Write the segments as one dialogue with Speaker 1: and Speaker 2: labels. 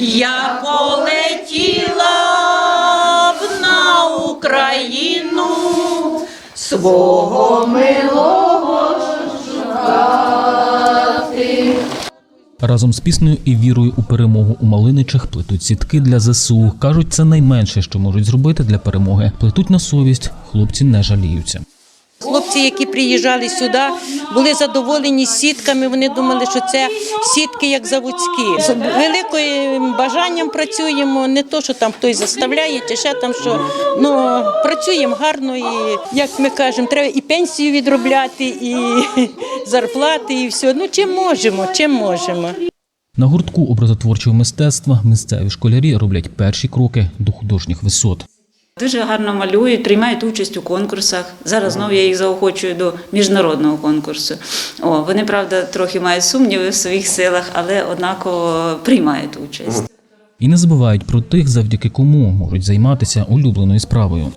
Speaker 1: Я полетіла б на Україну свого милого
Speaker 2: Разом з піснею і вірою у перемогу у Малиничах плетуть сітки для ЗСУ. Кажуть, це найменше, що можуть зробити для перемоги. Плетуть на совість. Хлопці не жаліються.
Speaker 3: Хлопці, які приїжджали сюди, були задоволені сітками. Вони думали, що це сітки як заводські. З великим бажанням працюємо. Не то, що там хтось заставляє, чи ще там що. Ну працюємо гарно і як ми кажемо, треба і пенсію відробляти, і зарплати, і все. Ну чим можемо, чим можемо.
Speaker 2: На гуртку образотворчого мистецтва місцеві школярі роблять перші кроки до художніх висот.
Speaker 4: Дуже гарно малюють, приймають участь у конкурсах. Зараз знову я їх заохочую до міжнародного конкурсу. О, вони, правда, трохи мають сумніви в своїх силах, але однаково приймають участь.
Speaker 2: І не забувають про тих, завдяки кому можуть займатися улюбленою справою.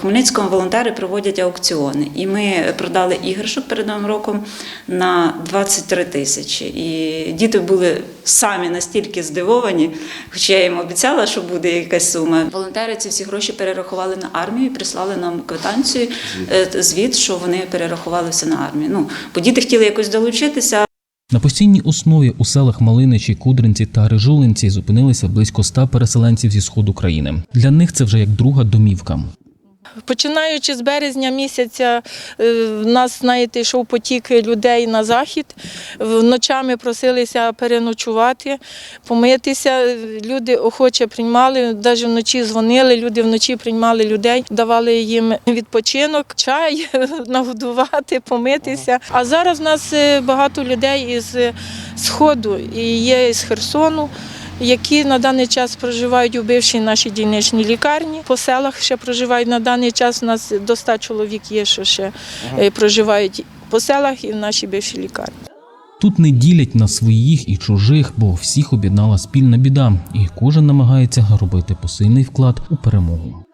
Speaker 4: Хмельницькому волонтери проводять аукціони, і ми продали іграшок перед новим роком на 23 тисячі. І діти були самі настільки здивовані, хоча я їм обіцяла, що буде якась сума. Волонтери ці всі гроші перерахували на армію і прислали нам квитанцію, е, звіт, що вони перерахували все на армію. Ну, бо діти хотіли якось долучитися.
Speaker 2: На постійній основі у селах Малиничі, Кудринці та Рижулинці зупинилися близько ста переселенців зі сходу країни. Для них це вже як друга домівка.
Speaker 5: Починаючи з березня місяця, е, в нас, знаєте, йшов потік людей на захід. Ночами просилися переночувати, помитися. Люди охоче приймали, навіть вночі дзвонили, люди вночі приймали людей, давали їм відпочинок, чай, нагодувати, помитися. А зараз в нас е, багато людей із е, Сходу і є з Херсону які на даний час проживають у бившій нашій дільничній лікарні. По селах ще проживають на даний час. У нас до 100 чоловік є, що ще е, проживають по селах і в нашій бившій лікарні.
Speaker 2: Тут не ділять на своїх і чужих, бо всіх об'єднала спільна біда, і кожен намагається робити посильний вклад у перемогу.